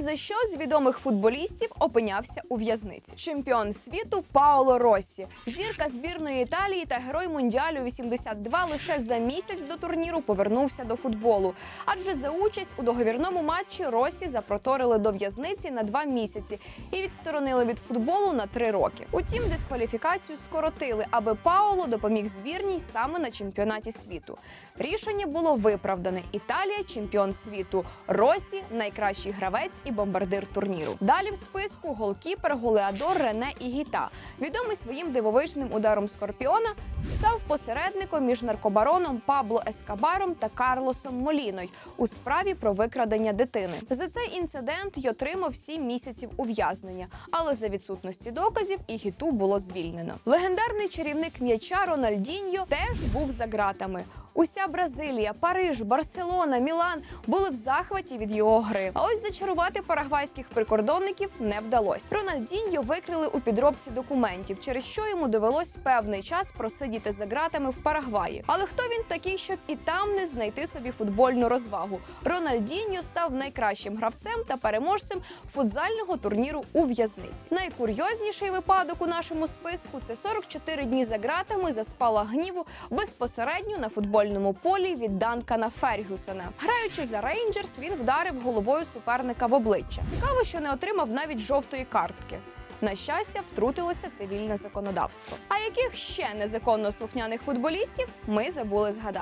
За що з відомих футболістів опинявся у в'язниці. Чемпіон світу Паоло Россі, зірка збірної Італії та герой мундіалю 82 лише за місяць до турніру повернувся до футболу. Адже за участь у договірному матчі Россі запроторили до в'язниці на два місяці і відсторонили від футболу на три роки. Утім, дискваліфікацію скоротили, аби Паоло допоміг збірній саме на чемпіонаті світу. Рішення було виправдане. Італія чемпіон світу. Росі найкращий гравець і бомбардир турніру. Далі в списку голкіпер Голеадор Рене Ігіта, відомий своїм дивовижним ударом скорпіона, став посередником між наркобароном Пабло Ескабаром та Карлосом Моліною у справі про викрадення дитини. За цей інцидент й отримав сім місяців ув'язнення, але за відсутності доказів Ігіту було звільнено. Легендарний чарівник м'яча Рональдіньо теж був за ґратами. Уся Бразилія, Париж, Барселона, Мілан були в захваті від його гри. А ось зачарувати парагвайських прикордонників не вдалося. Рональдіньо викрили у підробці документів, через що йому довелось певний час просидіти за ґратами в Парагваї. Але хто він такий, щоб і там не знайти собі футбольну розвагу? Рональдіньо став найкращим гравцем та переможцем футзального турніру у в'язниці. Найкурйозніший випадок у нашому списку це 44 дні за ґратами за спала гніву безпосередньо на футбольному полі від Данкана Фергюсона. Граючи за Рейнджерс, він вдарив головою суперника в обличчя. Цікаво, що не отримав навіть жовтої картки. На щастя, втрутилося цивільне законодавство. А яких ще незаконно слухняних футболістів ми забули згадати?